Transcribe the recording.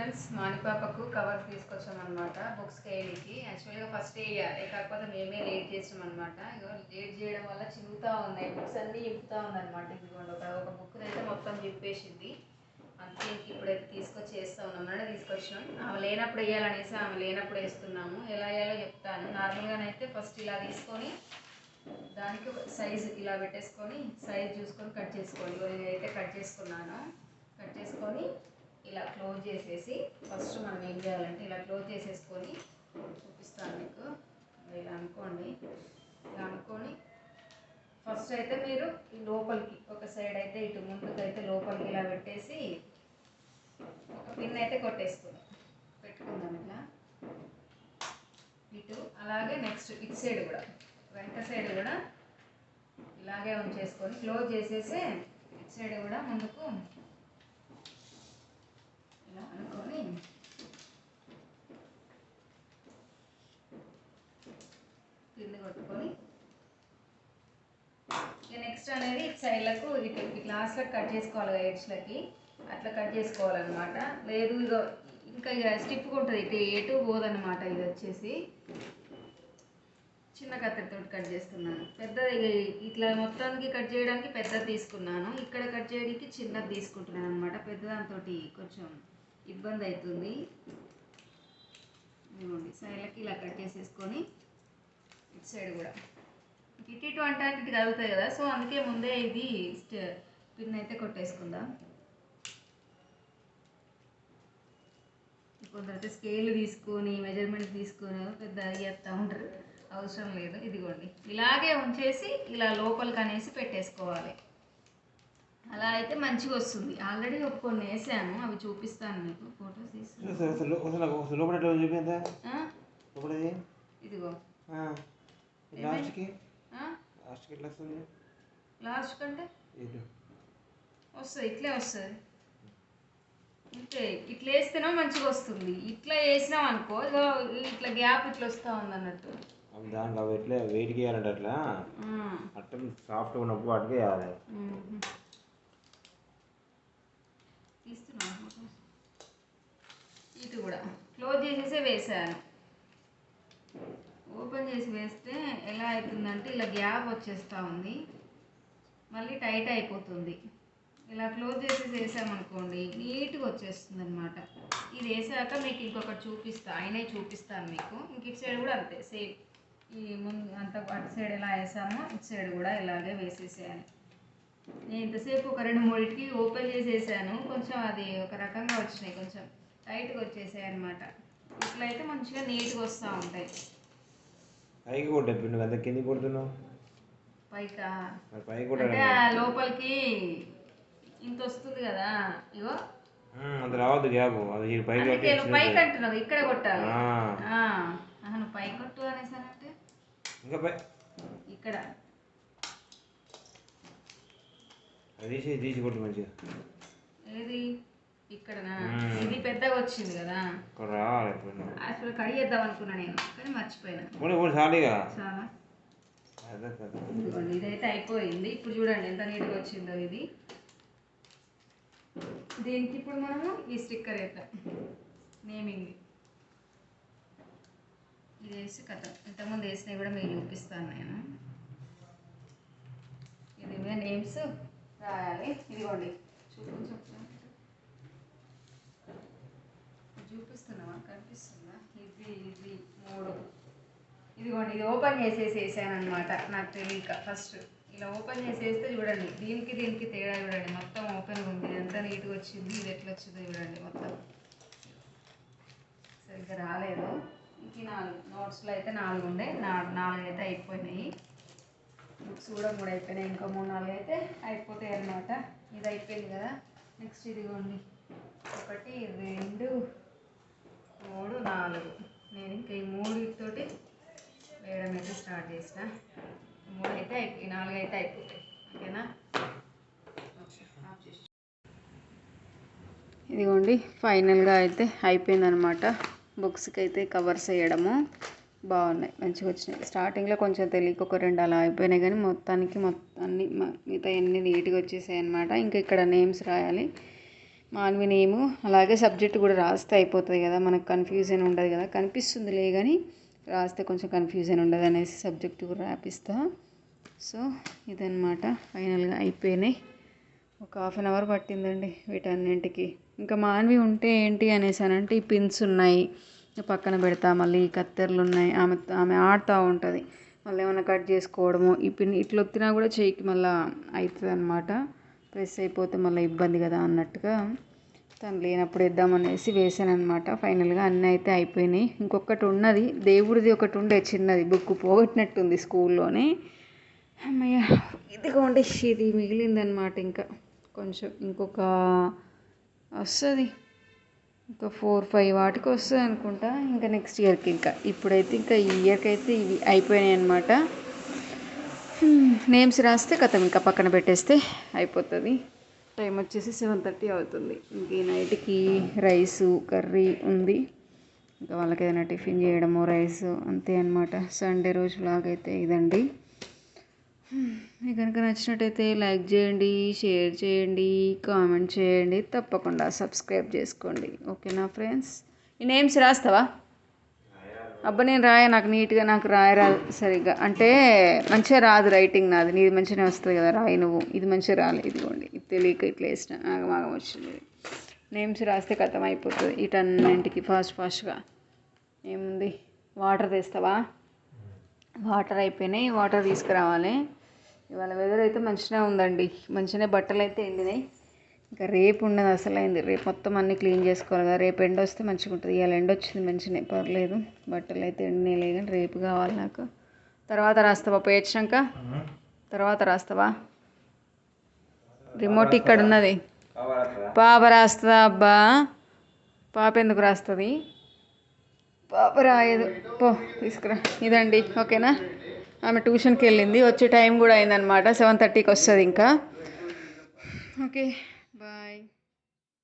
Friends మానిపాపకు cover తీసుకొచ్చాం అనమాట books వేయడానికి యాక్చువల్గా ఫస్ట్ వేయాలి కాకపోతే మేమే లేట్ చేసాం అనమాట ఇగో లేట్ చేయడం వల్ల చిరుగుతూ ఉన్నాయి బుక్స్ అన్నీ ఇంపుతూ ఉందన్నమాట ఇదిగోండి. ఒక ఒక బుక్ అయితే మొత్తం చెప్పేసింది అందుకే ఇప్పుడైతే తీసుకొచ్చి వేస్తూ ఉన్నాం. తీసుకొచ్చినాం. ఆమె లేనప్పుడు వేయాలనేసి ఆమె లేనప్పుడు వేస్తున్నాము. ఎలా వేయాలో చెప్తాను. నార్మల్గానైతే ఫస్ట్ ఇలా తీసుకొని దానికి సైజు ఇలా పెట్టేసుకొని సైజ్ చూసుకొని కట్ చేసుకోండి. ఇగో నేనైతే కట్ చేసుకున్నాను. కట్ చేసుకొని ఇలా క్లోజ్ చేసేసి ఫస్ట్ మనం ఏం చేయాలంటే ఇలా క్లోజ్ చేసేసుకొని చూపిస్తాను మీకు. ఇలా అనుకోండి. ఇలా అనుకొని ఫస్ట్ అయితే మీరు ఈ లోపలికి ఒక సైడ్ అయితే ఇటు ముందుకు అయితే లోపలికి ఇలా పెట్టేసి ఒక పిన్ అయితే కొట్టేసుకుందాం. పెట్టుకుందాం ఇట్లా ఇటు అలాగే నెక్స్ట్ ఇటు సైడ్ కూడా వెనక సైడ్ కూడా ఇలాగే ఉంచేసుకొని క్లోజ్ చేసేసి ఇటు సైడ్ కూడా ముందుకు ఇలా అనుకొని కింద కొట్టుకొని ఇక నెక్స్ట్ అనేది సైడ్లకు ఇటు గ్లాస్లకు కట్ చేసుకోవాలి ఎడ్స్లకి అట్లా కట్ చేసుకోవాలన్నమాట. లేదు ఇక ఇంకా ఇక స్టిప్గా ఉంటుంది. ఇటు ఎటు పోదన్నమాట ఇది వచ్చేసి. చిన్న కత్తెరతో కట్ చేస్తున్నాను. పెద్దది ఇట్లా మొత్తానికి కట్ చేయడానికి పెద్దది తీసుకున్నాను. ఇక్కడ కట్ చేయడానికి చిన్నది తీసుకుంటున్నాను అనమాట పెద్దదాంతో కొంచెం ఇబ్బంది అవుతుంది ఇదిగోండి సైడ్లకి ఇలా కట్ చేసేసుకొని ఇటు సైడ్ కూడా. ఇటు ఇటు అంటే ఇటు కదులుతాయి కదా సో అందుకే ముందే ఇది పిన్ అయితే కొట్టేసుకుందాం. కొందరైతే స్కేల్ తీసుకొని మెజర్మెంట్ తీసుకొని పెద్ద చేస్తూ ఉంటారు. అవసరం లేదు. ఇదిగోండి ఇలాగే ఉంచేసి ఇలా లోపలికి అనేసి పెట్టేసుకోవాలి. అలా అయితే మంచిగా వస్తుంది. ఆల్రెడీ ఒక కొన్ని వేసాను అవి చూపిస్తాను మీకు ఫొటోస్ తీసి. లోపల చూపిందా? లోపలది? ఇదిగో. లాస్ట్కి? ఆ? లాస్ట్కి ఎట్లా వస్తుంది? లాస్ట్ కంటే? వస్తుంది ఇట్లే వస్తుంది. ఇంతే ఇట్లా వేస్తేనే మంచిగా వస్తుంది. ఇట్లా వేసినాం అనుకో ఇట్లా గ్యాప్ ఇట్లా వస్తూ ఉంది అన్నట్టు. అవి ఎట్లా వెయిట్కి వేయాలంటే అట్లా? అట్లా సాఫ్ట్ ఉన్నప్పుడు వాటికి వేయాలి. ఇది కూడా. క్లోజ్ చేసేసే వేసాను. ఓపెన్ చేసి వేస్తే ఎలా అవుతుందంటే ఇలా గ్యాప్ వచ్చేస్తూ ఉంది. మళ్ళీ టైట్ అయిపోతుంది. ఇలా క్లోజ్ చేసేసి వేసామనుకోండి నీట్గా వచ్చేస్తుంది అనమాట ఇది వేసాక మీకు ఇంకొకటి చూపిస్తా. ఆయనే చూపిస్తాను మీకు. ఇంక ఇటు సైడ్ కూడా అంతే. సేమ్ ఈ ముందు అంత అటు సైడ్ ఎలా వేసామో ఇటు సైడ్ కూడా ఇలాగే వేసేసేయాలి. నేను ఇంతసేపు ఒక రెండు మూడింటికి ఓపెన్ చేసేసాను. కొంచెం అది ఒక రకంగా వచ్చినాయి కొంచెం. టైట్గా వచ్చేసాయి అనమాట ఇట్లా అయితే మంచిగా నీట్గా వస్తూ ఉంటాయి. పైకి కొట్టే నువ్వు ఎంత కిందికి కొడుతున్నావు? పైకా? పైకి అంటే ఆ లోపలికి ఇంత వస్తుంది కదా ఇగో. అంత రావద్దు గ్యాప్. అది పైకి పైకి అంటున్నావు ఇక్కడ కొట్టాలి. నువ్వు పైకి కొట్టు అనేసానంటే ఇంకా పై ఇక్కడ. అది తీసి తీసి కొట్టు మంచిగా. ఏది? ఇక్కడనా? మ్మ్. ఇది పెద్దగా వచ్చింది కదా. ఇక్కడ రావాలి. అసలు కడిగేద్దాం అనుకున్నా నేను కానీ మర్చిపోయినా. చాలా ఇదైతే అయిపోయింది. ఇప్పుడు చూడండి ఎంత నీట్గా వచ్చిందో ఇది. దీనికి ఇప్పుడు మనము ఈ స్టిక్కర్ వేద్దాం. నేమింగ్. ఇది వేసి కథ ఇంతకుముందు వేసినవి కూడా మీకు చూపిస్తాను నేను. ఇది నేమ్స్ రాయాలి. ఇదిగోండి చూపించు. చూపిస్తున్నావా? కనిపిస్తుందా? ఇది ఇది మూడు. ఇదిగోండి ఇది ఓపెన్ చేసేసి వేసాను అనమాట నాకు తెలియక ఫస్ట్ ఇలా ఓపెన్ చేసేస్తే చూడండి దీనికి దీనికి తేడా చూడండి. మొత్తం ఓపెన్గా ఉంది. ఎంత నీట్గా వచ్చింది ఇది ఎట్లా వచ్చిందో చూడండి మొత్తం. సరిగ్గా రాలేదు. ఇంక నాలుగు నోట్స్లో అయితే నాలుగు ఉండే నాలుగు అయితే అయిపోయినాయి. బుక్స్ కూడా మూడు అయిపోయినాయి. ఇంకా మూడు నాలుగు అయితే అయిపోతాయి అన్నమాట. ఇది అయిపోయింది కదా. నెక్స్ట్ ఇదిగోండి. ఒకటి రెండు మూడు నాలుగు. నేను ఇంకా ఈ మూడుతోటి వేయడం అయితే స్టార్ట్ చేసిన. మూడు అయితే అయిపోయి ఈ నాలుగు అయితే అయిపోతాయి. ఓకేనా? ఇదిగోండి ఫైనల్గా అయితే అయిపోయిందనమాట బుక్స్కి అయితే కవర్స్ వేయడము. బాగున్నాయి మంచిగా వచ్చినాయి స్టార్టింగ్లో కొంచెం తెలియక ఒక రెండు అలా అయిపోయినాయి కానీ మొత్తానికి మొత్తం అన్ని మిగతా ఎన్ని నీట్గా వచ్చేసాయి అనమాట ఇంకా ఇక్కడ నేమ్స్ రాయాలి. మాన్వి నేము. అలాగే సబ్జెక్ట్ కూడా రాస్తే అయిపోతుంది కదా మనకు కన్ఫ్యూజన్ ఉండదు కదా. కనిపిస్తుందిలే కానీ రాస్తే కొంచెం కన్ఫ్యూజన్ ఉండదు అనేసి సబ్జెక్ట్ కూడా రాపిస్తా. సో ఇదన్నమాట. ఫైనల్గా అయిపోయినాయి. ఒక హాఫ్ అన్ అవర్ పట్టిందండి వీటన్నింటికి. ఇంకా మాన్వి ఉంటే ఏంటి అనేసి అని అంటే ఈ పిన్స్ ఉన్నాయి. పక్కన పెడతా మళ్ళీ కత్తెరలు ఉన్నాయి. ఆమె ఆమె ఆడుతూ ఉంటుంది. మళ్ళీ ఏమైనా కట్ చేసుకోవడము ఈ పిన్ ఇట్లా వచ్చినా కూడా చేయికి మళ్ళీ అవుతుంది అనమాట ప్రెస్ అయిపోతే మళ్ళీ ఇబ్బంది కదా అన్నట్టుగా తను లేనప్పుడు వేద్దామనేసి వేసాను అనమాట ఫైనల్గా అన్నీ అయితే అయిపోయినాయి. ఇంకొకటి ఉన్నది దేవుడిది ఒకటి ఉండే చిన్నది బుక్ పోగొట్టినట్టుంది స్కూల్లోనే. అమ్మయ్య ఇదిగోండి ఇది మిగిలిందనమాట ఇంకా. కొంచెం ఇంకొక వస్తుంది. ఇంకా ఫోర్ ఫైవ్ వాటికి వస్తుంది అనుకుంటా ఇంకా నెక్స్ట్ ఇయర్కి ఇంకా. ఇప్పుడైతే ఇంకా ఈ ఇయర్కి అయితే ఇవి అయిపోయినాయి అనమాట Hmm, నేమ్స్ రాస్తే కథం ఇంకా పక్కన పెట్టేస్తే అయిపోతుంది. టైం వచ్చేసి సెవెన్ థర్టీ అవుతుంది. ఇంక ఈ నైట్కి రైసు కర్రీ ఉంది. ఇంకా వాళ్ళకి ఏదైనా టిఫిన్ చేయడము రైస్ అంతే అనమాట సండే రోజు లాగైతే ఇదండి. Hmm, మీకు కనుక నచ్చినట్టయితే లైక్ చేయండి షేర్ చేయండి కామెంట్ చేయండి. తప్పకుండా సబ్స్క్రైబ్ చేసుకోండి. ఓకేనా ఫ్రెండ్స్ ఈ నేమ్స్ రాస్తావా? అబ్బా నేను రాయ నాకు నీట్గా నాకు రాయరాదు సరిగ్గా. అంటే మంచిగా రాదు రైటింగ్ నాది. నీది మంచిగానే వస్తుంది కదా రాయి నువ్వు. ఇది మంచిగా రాలేదు ఇదిగోండి. ఇది తెలియక ఇట్లా వేసిన ఆగమాగం వచ్చింది. నేమ్స్ రాస్తే కథం అయిపోతుంది. వీటన్నింటికి ఫాస్ట్ ఫాస్ట్గా ఏముంది? వాటర్ తెస్తావా? వాటర్ అయిపోయినాయి. వాటర్ తీసుకురావాలి. ఇవాళ వెదర్ అయితే మంచిగా ఉందండి. మంచిగానే బట్టలు అయితే ఎండినాయి. ఇంకా రేపు ఉన్నది అసలైంది. రేపు మొత్తం అన్నీ క్లీన్ చేసుకోవాలి కదా. రేపు ఎండ వస్తే మంచిగా ఉంటుంది. ఇవాళ ఎండ వచ్చింది మంచిగానే. పర్లేదు. బట్టలు అయితే ఎండినాయి కానీ రేపు కావాలి నాకు. తర్వాత రాస్తావా? పేర్చాక తర్వాత రాస్తావా? రిమోట్ ఇక్కడ ఉన్నది. పాప రాస్తుందా? అబ్బా! పాప ఎందుకు రాస్తుంది? పాప రాయదు. పో తీసుకురా. ఇదండి. ఓకేనా? ఆమె ట్యూషన్కి వెళ్ళింది. వచ్చే టైం కూడా అయిందనమాట సెవెన్ థర్టీకి వస్తుంది ఇంకా. ఓకే.